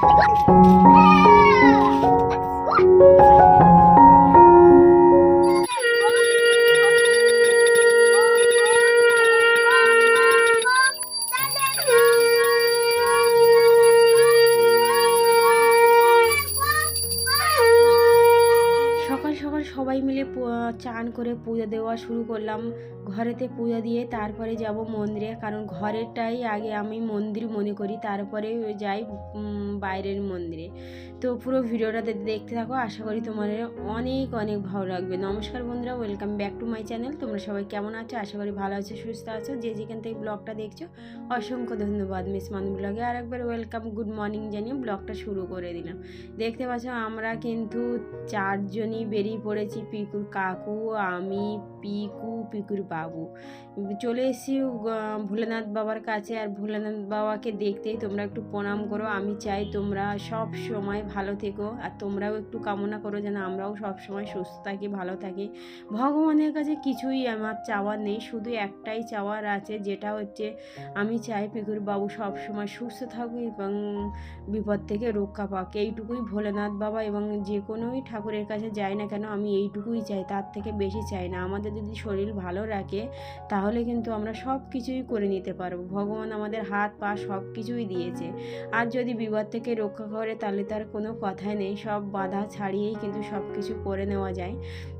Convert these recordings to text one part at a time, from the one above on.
这个。সবাই মিলে চান করে পূজা দেওয়া শুরু করলাম। ঘরেতে পূজা দিয়ে তারপরে যাব মন্দিরে, কারণ ঘরেরটাই আগে আমি মন্দির মনে করি, তারপরে যাই বাইরের মন্দিরে। তো পুরো ভিডিওটা দে- দেখতে থাকো, আশা করি তোমাদের অনেক অনেক ভালো লাগবে। নমস্কার বন্ধুরা, welcome back to my channel. তোমরা সবাই কেমন আছো? আশা করি ভালো আছো, সুস্থ আছো। যে যেখান থেকে ব্লগটা দেখছ, অসংখ্য ধন্যবাদ মিস মানু ব্লগে। আর একবার ওয়েলকাম, গুড মর্নিং জানিয়ে ব্লগটা শুরু করে দিলাম। দেখতে পাচ্ছ, আমরা কিন্তু চারজনই বেরিয়ে পড়েছি পিকুর কাকু, আমি পিকু, পিকুর বাবু। চলে এসেছি ভোলেনাথ বাবার কাছে। আর ভোলেনাথ বাবাকে দেখতেই তোমরা একটু প্রণাম করো। আমি চাই তোমরা সব সময় ভালো থেকো। আর তোমরাও একটু কামনা করো যেন আমরাও সব সময় সুস্থ থাকি, ভালো থাকি। ভগবানের কাছে কিছুই আমার চাওয়ার নেই। শুধু একটাই চাওয়ার আছে, যেটা হচ্ছে আমি চাই পিকুর বাবু সব সময় সুস্থ থাকুক এবং বিপদ থেকে রক্ষা পাক। এইটুকুই ভোলেনাথ বাবা এবং যে কোনোই ঠাকুরের কাছে যাই না কেন, আমি এইটুকুই চাই, তার থেকে বেশি চাই না। আমাদের যদি শরীর ভালো রাখে, তাহলে কিন্তু আমরা সব কিছুই করে নিতে পারব। ভগবান আমাদের হাত, পা সব কিছুই দিয়েছে। আর যদি বিপদ থেকে রক্ষা করে, তাহলে তার কোনো কথাই নেই। সব বাধা ছাড়িয়েই কিন্তু সব কিছু করে নেওয়া যায়।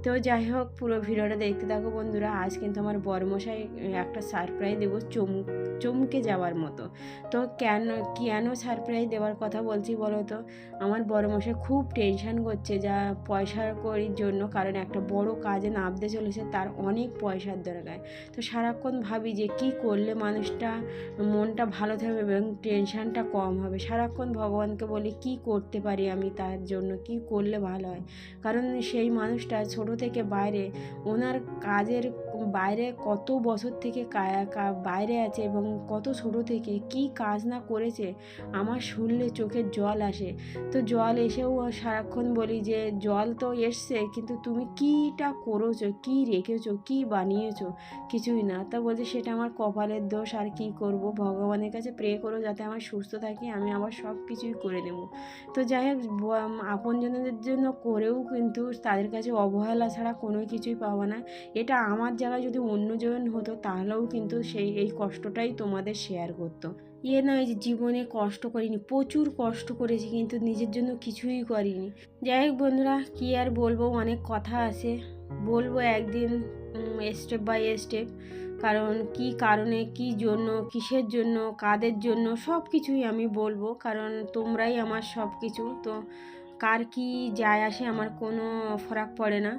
তো যাই হোক, পুরো ভিডিওটা দেখতে থাকো বন্ধুরা। আজ কিন্তু আমার বড়মশাই একটা সারপ্রাইজ দেবো চমক চমকে যাওয়ার মতো। তো কেন কেন সারপ্রাইজ দেওয়ার কথা বলছি বলো তো? আমার বড় মশাই খুব টেনশন করছে যা পয়সার করির জন্য কারণ একটা বড় কাজে নামতে চলেছে, তার অনেক পয়সার দরকার। তো সারাক্ষণ ভাবি যে কি করলে মানুষটা মনটা ভালো থাকবে এবং টেনশানটা কম হবে। সারাক্ষণ ভগবানকে বলি, কি করতে পারি আমি তার জন্য? কি করলে ভালো হয়? কারণ সেই মানুষটা ছোট থেকে বাইরে, ওনার কাজের বাইরে কত বছর থেকে বাইরে আছে এবং কত ছোট থেকে কি কাজ না করেছে, আমার শুনলে চোখের জল আসে। তো জল এসেও সারাক্ষণ বলি যে, জল তো এসছে, কিন্তু তুমি কীটা করেছ, কী রেখেছো, কী বানিয়েছো? কিছুই না। তা বলছে, সেটা আমার কপালের দোষ, আর কি করব? ভগবানের কাছে প্রে করো যাতে আমার সুস্থ থাকি, আমি আবার সব কিছুই করে দেবো তো যাই হোক আপনজনদের জন্য করেও কিন্তু তাদের কাছে অবহেলা ছাড়া কোনো কিছুই পাবো না। এটা আমার জায়গায় যদি অন্যজন হতো, তাহলেও কিন্তু সেই, এই কষ্টটাই তোমাদের শেয়ার করতো। ইয়ে নয় যে জীবনে কষ্ট করিনি, প্রচুর কষ্ট করেছি কিন্তু নিজের জন্য কিছুই করিনি। যাই হোক বন্ধুরা, কী আর বলব, অনেক কথা আছে। বলব একদিন স্টেপ বাই স্টেপ কারণ কি কারণে, কি জন্য, কিসের জন্য, কাদের জন্য সব কিছুই আমি বলব, কারণ তোমরাই আমার সব কিছু তো কার কি যায় আসে, আমার কোনো ফরাক পড়ে না।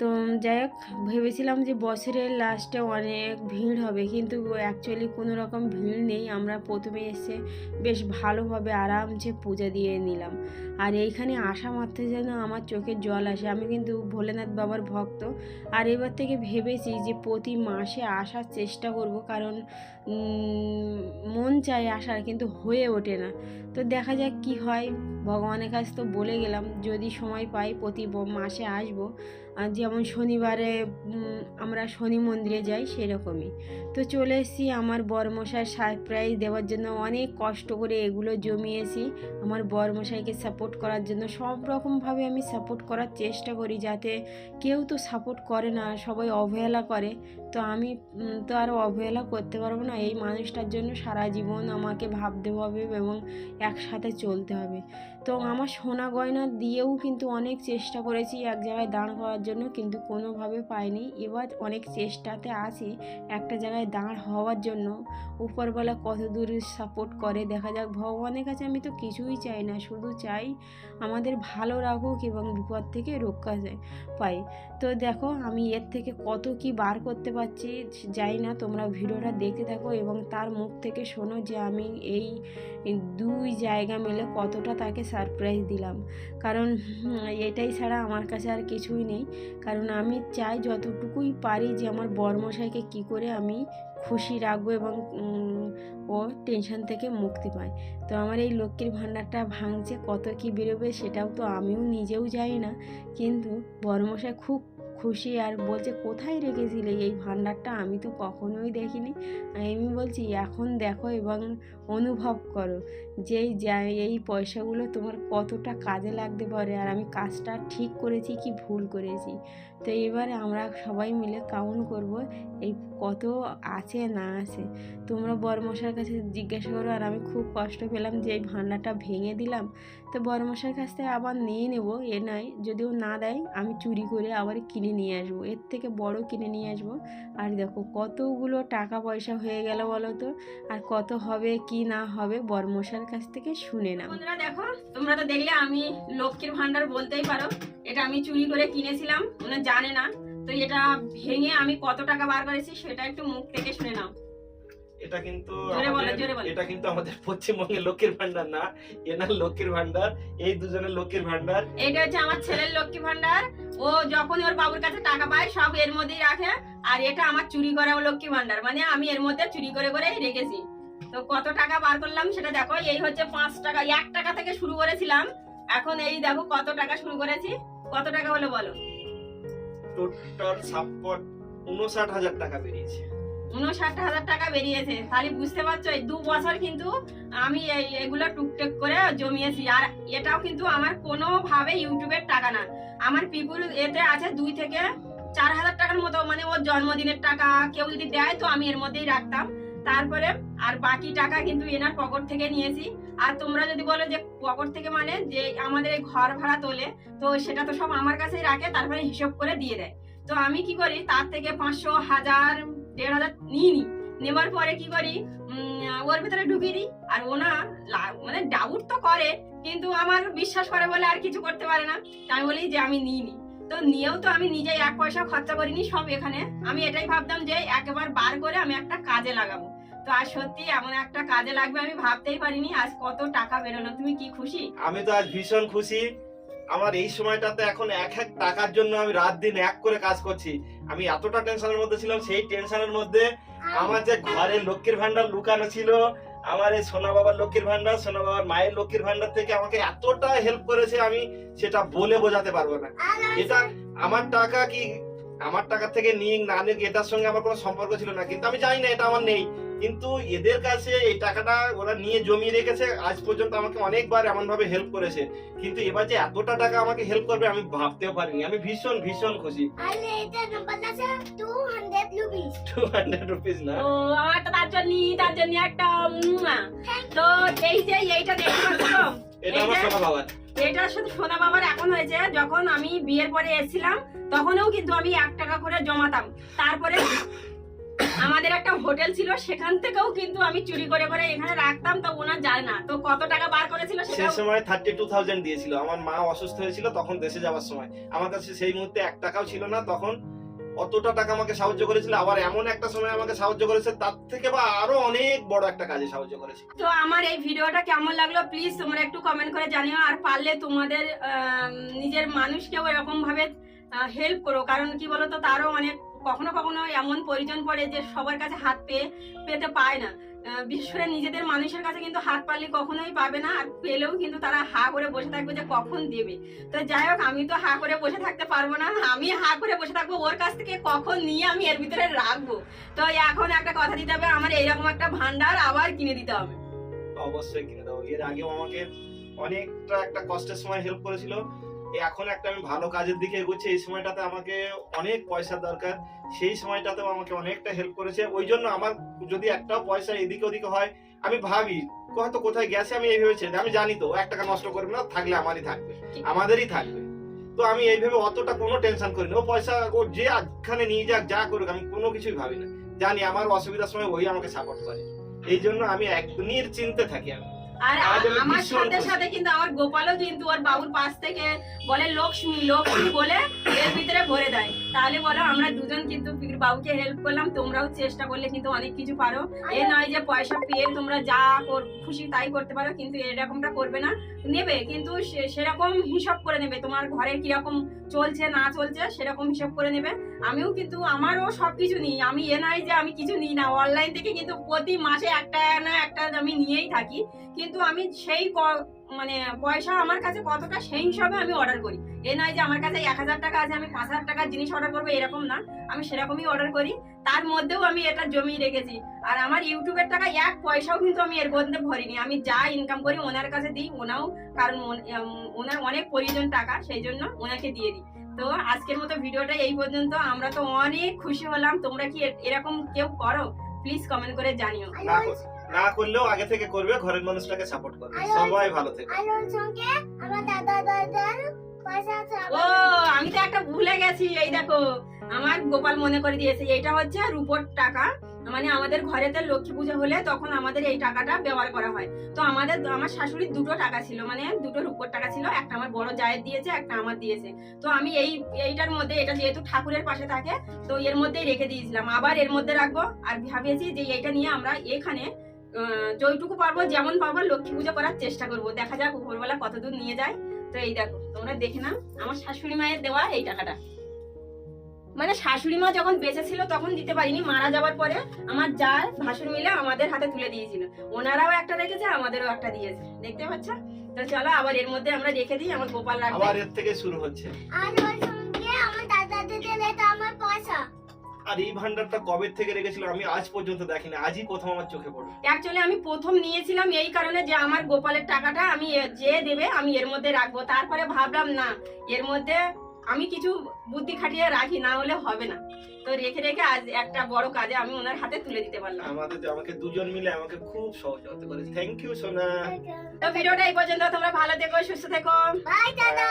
তো যাই হোক, ভেবেছিলাম যে বছরের লাস্টে অনেক ভিড় হবে, কিন্তু অ্যাকচুয়ালি কোনো রকম ভিড় নেই। আমরা প্রথমে এসে বেশ ভালোভাবে আরামসে পূজা দিয়ে নিলাম। আর এইখানে আসা মাত্র যেন আমার চোখে জল আসে। আমি কিন্তু ভোলেনাথ বাবার ভক্ত। আর এবার থেকে ভেবেছি যে প্রতি মাসে আসার চেষ্টা করব, কারণ মন চাই আসার, কিন্তু হয়ে ওঠে না। তো দেখা যাক কি হয়। ভগবানের কাছে তো বলে গেলাম, যদি সময় পাই প্রতি মাসে আসব। যেমন শনিবারে আমরা শনি মন্দিরে যাই সেরকমই। তো চলে এসেছি আমার বরমশাই সারপ্রাইজ দেওয়ার জন্য। অনেক কষ্ট করে এগুলো জমিয়েছি আমার বরমশাইকে সাপোর্ট করার জন্য। সব রকমভাবে আমি সাপোর্ট করার চেষ্টা করি যাতে কেউ তো সাপোর্ট করে না, সবাই অবহেলা করে। তো আমি তো আর অবহেলা করতে পারব না। এই মানুষটার জন্য সারা জীবন আমাকে ভাবতে হবে এবং একসাথে চলতে হবে। তো আমার সোনা গয়না দিয়েও কিন্তু অনেক চেষ্টা করেছি এক জায়গায় দাঁড় করার জন্য, কিন্তু কোনোভাবে পাইনি। এবার অনেক চেষ্টাতে আছি একটা জায়গায় দাঁড় হওয়ার জন্য। উপরবেলা কত দূর সাপোর্ট করে, দেখা যাক। ভগবানের কাছে আমি তো কিছুই চাই না, শুধু চাই আমাদের ভালো রাখুক এবং বিপদ থেকে রক্ষা পাই। তো দেখো আমি এর থেকে কত কি বার করতে পারছি যাই না তোমরা ভিডিওটা দেখতে থাকো এবং তার মুখ থেকে শোনো যে আমি এই দুই জায়গা মিলে কতটা তাকে সারপ্রাইজ দিলাম। কারণ এটাই ছাড়া আমার কাছে আর কিছুই নেই। কারণ আমি চাই যতটুকুই পারি যে আমার বরমশাইকে কি করে আমি খুশি রাখব এবং ও টেনশন থেকে মুক্তি পায়। তো আমার এই লক্ষ্মীর ভাণ্ডারটা ভাঙছে, কত কি বেরোবে সেটাও তো আমিও নিজেও জানি না। কিন্তু বরমশাই খুব খুশি আর বলছে, কোথায় রেখেছিলে এই ভাণ্ডারটা? আমি তো কখনোই দেখিনি। আমি বলছি, এখন দেখো এবং অনুভব করো যেই এই পয়সাগুলো তোমার কতটা কাজে লাগতে পারে আর আমি কাজটা ঠিক করেছি কি ভুল করেছি? তো এবারে আমরা সবাই মিলে কাউন্ট করব এই কত আছে না আছে। তোমরা বরমশার কাছে জিজ্ঞাসা করো আর আমি খুব কষ্ট পেলাম যে এই ভান্ডারটা ভেঙে দিলাম। তো বরমশার কাছ থেকে আবার নিয়ে নেব, এ নয় যদিও না দেয়, আমি চুরি করে আবার কিনে নিয়ে আসব। এর থেকে বড় কিনে নিয়ে আসব। আর দেখো কতগুলো টাকা পয়সা হয়ে গেল বলো তো? আর কত হবে, কি না হবে বরমশার কাছ থেকে শুনে নাও। বন্ধুরা দেখো তোমরা তো দেখলে আমি লক্ষ্মীর ভান্ডার বলতেই পারো। এটা আমি চুরি করে কিনেছিলাম ওরা জানে না। তো এটা ভেঙে আমি কত টাকা বার করেছি সেটা একটু মুখ থেকে শুনে নাও। এটা কিন্তু জোরে বলো, আমাদের- জোরে বলো। এটা কিন্তু আমাদের পশ্চিমবঙ্গের লক্ষ্মীর ভান্ডার না এনার লক্ষ্মীর ভান্ডার এই দুজনের লক্ষ্মীর ভান্ডার এটা হচ্ছে আমার ছেলের লক্ষ্মী ভান্ডার ও যখনই ওর বাবুর কাছে টাকা পায় সব এর মধ্যেই রাখে। আর এটা আমার চুরি করা লক্ষ্মী ভান্ডার মানে আমি এর মধ্যে চুরি করে করে রেখেছি। তো কত টাকা বার করলাম সেটা দেখো এই হচ্ছে পাঁচ টাকা এক টাকা থেকে শুরু করেছিলাম। এখন এই দেখো কত টাকা শুরু করেছি। কত টাকা হলো বলো? টোটাল ছাপ্পন উনষাট হাজার টাকা বেরিয়েছে। উনষাট হাজার টাকা বেরিয়েছে। তাহলে বুঝতে পারছ এই দু বছর কিন্তু আমি এই- এগুলো টুকটাক করে জমিয়েছি। আর এটাও কিন্তু আমার কোনোভাবে ইউটিউবের টাকা না। আমার পিপুল এতে আছে দুই থেকে চার হাজার টাকার মতো মানে ওর জন্মদিনের টাকা কেউ যদি দেয় তো আমি এর মধ্যেই রাখতাম। তারপরে আর বাকি টাকা কিন্তু এনার পকেট থেকে নিয়েছি। আর তোমরা যদি বলো যে পকেট থেকে মানে যে আমাদের এই ঘর ভাড়া তোলে, তো সেটা তো সব আমার কাছেই রাখে, তারপরে হিসেব করে দিয়ে দেয়। তো আমি কি করি, তার থেকে পাঁচশো, হাজার, দেড় হাজার নিয়ে নিই নেবার পরে কি করি ওর ভিতরে ঢুকিয়ে দিই। আর ওনা মানে ডাউট তো করে, কিন্তু আমার বিশ্বাস করে বলে আর কিছু করতে পারে না। আমি বলি যে আমি নিই নি। তো নিয়েও তো আমি নিজে এক পয়সা খরচা করিনি সব এখানে। আমি এটাই ভাবতাম যে একেবার বার করে আমি একটা কাজে লাগাবো। তো আর সত্যি এমন একটা কাজে লাগবে আমি ভাবতেই পারিনি। আজ কত টাকা বেরোলো তুমি কি খুশি? আমি তো আজ ভীষণ খুশি। আমার এই সময়টাতে এখন এক এক টাকার জন্য আমি রাত দিন এক করে কাজ করছি। আমি এতটা টেনশনের মধ্যে ছিলাম সেই টেনশনের মধ্যে আমার যে ঘরে লক্ষ্মীর ভান্ডার লুকানো ছিল আমার এই সোনা বাবার লক্ষ্মীর ভান্ডার সোনা বাবার মায়ের লক্ষ্মীর ভান্ডার থেকে আমাকে এতটা হেল্প করেছে আমি সেটা বলে বোঝাতে পারব না। এটা আমার টাকা কি? আমার টাকা থেকে নিয়ে না নিক এটার সঙ্গে আমার কোনো সম্পর্ক ছিল না। কিন্তু আমি জানি না এটা আমার নেই। কিন্তু এদের কাছে এই টাকাটা ওরা নিয়ে জমিয়ে রেখেছে। আজ পর্যন্ত আমাকে অনেকবার এমন ভাবে হেল্প করেছে। কিন্তু এবার যে এতটা টাকা আমাকে হেল্প করবে আমি ভাবতেও পারিনি। আমি ভীষণ ভীষণ খুশি। And later number that's a 200 rupees. Two hundred rupees না? আমার তো তার জন্য তার জন্য একটা তো এই যে এইটা দেখতে এটা আমার সোনা বাবার। এটা শুধু সোনা বাবার এখন হয়েছে। যখন আমি বিয়ের পরে এসেছিলাম তখনও কিন্তু আমি এক টাকা করে জমাতাম। তারপরে আমাদের একটা হোটেল ছিল সেখান থেকেও কিন্তু আমি চুরি করে করে এখানে রাখতাম তো ওনার জানে না। তো কত টাকা বার করেছিল সেই সেটা সময় থার্টি টু থাউজেন্ড দিয়েছিল। আমার মা অসুস্থ হয়েছিল তখন দেশে যাওয়ার সময়। আমার কাছে সেই মুহূর্তে এক টাকাও ছিল না তখন অতটা টাকা আমাকে সাহায্য করেছিল। আবার এমন একটা সময় আমাকে সাহায্য করেছে তার থেকে বা আরও অনেক বড় একটা কাজে সাহায্য করেছে। তো আমার এই ভিডিওটা কেমন লাগল প্লিজ তোমরা একটু কমেন্ট করে জানিও। আর পারলে তোমাদের নিজের মানুষকেও এরকম ভাবে হেল্প করো। কারণ কি বলতো তারও অনেক কখনো কখনো এমন প্রয়োজন পড়ে যে সবার কাছে হাত পেয়ে পেতে পায় না। বিশেষ করে নিজেদের মানুষের কাছে কিন্তু হাত পারলে কখনোই পাবে না, আর পেলেও কিন্তু তারা হা করে বসে থাকবে যে কখন দেবে। তো যাই হোক, আমি তো হা করে বসে থাকতে পারব না, আমি হা করে বসে থাকব ওর কাছ থেকে কখন নিয়ে আমি এর ভিতরে রাখব। তো এখন একটা কথা দিতে হবে, আমার এইরকম একটা ভান্ডার আবার কিনে দিতে হবে। অবশ্যই কিনে দেবো। এর আগেও আমাকে অনেকটা একটা কষ্টের সময় হেল্প করেছিল। এখন একটা আমি ভালো কাজের দিকে এগোচ্ছি এই সময়টাতে আমাকে অনেক পয়সা দরকার সেই সময়টাতেও আমাকে অনেকটা হেল্প করেছে। ওই জন্য আমার যদি একটাও পয়সা এদিকে ওদিকে হয় আমি ভাবি হয়তো কোথায় গেছে আমি এই ভেবেছি আমি জানি তো এক টাকা নষ্ট করবে না থাকলে আমারই থাকবে আমাদেরই থাকবে। তো আমি এইভাবে অতটা কোনো টেনশন করি না ও পয়সা ও যে যেখানে নিয়ে যাক যা করুক আমি কোনো কিছুই ভাবি না জানি আমার অসুবিধার সময় ওই আমাকে সাপোর্ট করে। এই জন্য আমি এক নিশ্চিন্তে থাকি আমি। আর আমার সাথে সাথে কিন্তু আমার গোপালও কিন্তু ওর বাবুর পাশ থেকে বলে লক্ষ্মী লক্ষ্মী বলে এর ভিতরে ভরে দেয়। তাহলে বলো, আমরা দুজন কিন্তু বাবুকে হেল্প করলাম। তোমরাও চেষ্টা করলে কিন্তু অনেক কিছু পারো। এ নয় যে পয়সা পেয়ে তোমরা যা খুশি তাই করতে পারো, কিন্তু এরকমটা করবে না। নেবে, কিন্তু সেরকম হিসাব করে নেবে। তোমার ঘরে কীরকম চলছে, না চলছে, সেরকম হিসাব করে নেবে। আমিও কিন্তু আমারও সব কিছু নিই। আমি এ নয় যে আমি কিছু নিই না। অনলাইন থেকে কিন্তু প্রতি মাসে একটা না একটা আমি নিয়েই থাকি। কিন্তু আমি সেই মানে পয়সা আমার কাছে কতটা, সেই হিসাবে আমি অর্ডার করি। এ নয় যে আমার কাছে এক হাজার টাকা আছে, আমি পাঁচ হাজার টাকার জিনিস অর্ডার করব এরকম না। আমি সেরকমই অর্ডার করি। তার মধ্যেও আমি এটা জমিয়ে রেখেছি। আর আমার ইউটিউবের টাকা এক পয়সাও কিন্তু আমি এর মধ্যে ভরিনি। আমি যা ইনকাম করি ওনার কাছে দিই ওনাও কারণ ওনার অনেক প্রয়োজন টাকা সেই জন্য ওনাকে দিয়ে দিই। তো আজকের মতো ভিডিওটা এই পর্যন্ত। আমরা তো অনেক খুশি হলাম। তোমরা কি এরকম কেউ করো? প্লিজ কমেন্ট করে জানিও। না করলেও আগে থেকে করবে ঘরের মানুষটাকে সাপোর্ট করবে। সবাই ভালো থেকে। আমার দাদা আছে ও, আমি তো একটা ভুলে গেছি, এই দেখো, আমার গোপাল মনে করে দিয়েছে, এইটা হচ্ছে রূপোর টাকা মানে আমাদের ঘরেতে লক্ষ্মী পুজো হলে তখন আমাদের এই টাকাটা ব্যবহার করা হয়। তো আমাদের, আমার শাশুড়ির দুটো টাকা ছিল মানে দুটো রূপোর টাকা ছিল, একটা আমার বড় জায়ের দিয়েছে, একটা আমার দিয়েছে। তো আমি এই, এইটার মধ্যে, এটা যেহেতু ঠাকুরের পাশে থাকে, তো এর মধ্যেই রেখে দিয়েছিলাম। আবার এর মধ্যে রাখব, আর ভাবিয়েছি যে এইটা নিয়ে আমরা এখানে যতটুকু পারব, যেমন পারব লক্ষ্মী পুজো করার চেষ্টা করব। দেখা যাক উপরবেলা কতদূর নিয়ে যায়। তো এই দেখো। তোমরা দেখে নাও আমার শাশুড়ি মায়ের দেওয়া এই টাকাটা। মানে শাশুড়ি মা যখন বেঁচে ছিল তখন দিতে পারিনি মারা যাওয়ার পরে আমার যার ভাসুর মিলে আমাদের হাতে তুলে দিয়েছিল। ওনারাও একটা রেখেছে আমাদেরও একটা দিয়েছে। দেখতে পাচ্ছ? তো চলো আবার এর মধ্যে আমরা রেখে দিই আমার গোপাল রাখবে। আবার এর থেকে শুরু হচ্ছে। আলোর সঙ্গে আমার দাদা দিলে তো আমার পয়সা। আর এই ভান্ডারটা কবে থেকে রেখেছিল আমি আজ পর্যন্ত দেখিনি আজই প্রথম আমার চোখে পড়ল। অ্যাকচুয়ালি আমি প্রথম নিয়েছিলাম এই কারণে যে আমার গোপালের টাকাটা আমি যে দেবে আমি এর মধ্যে রাখব। তারপরে ভাবলাম না এর মধ্যে আমি কিছু বুদ্ধি খাটিয়ে রাখি না হলে হবে না। তো রেখে রেখে আজ একটা বড় কাজে আমি ওনার হাতে তুলে দিতে পারলাম। আমাদের আমাকে দুজন মিলে আমাকে খুব সহযোগিতা করেছে থ্যাংক ইউ সোনা। তো ভিডিওটা এই পর্যন্ত তোমরা ভালো থেকো সুস্থ থেকো। By tata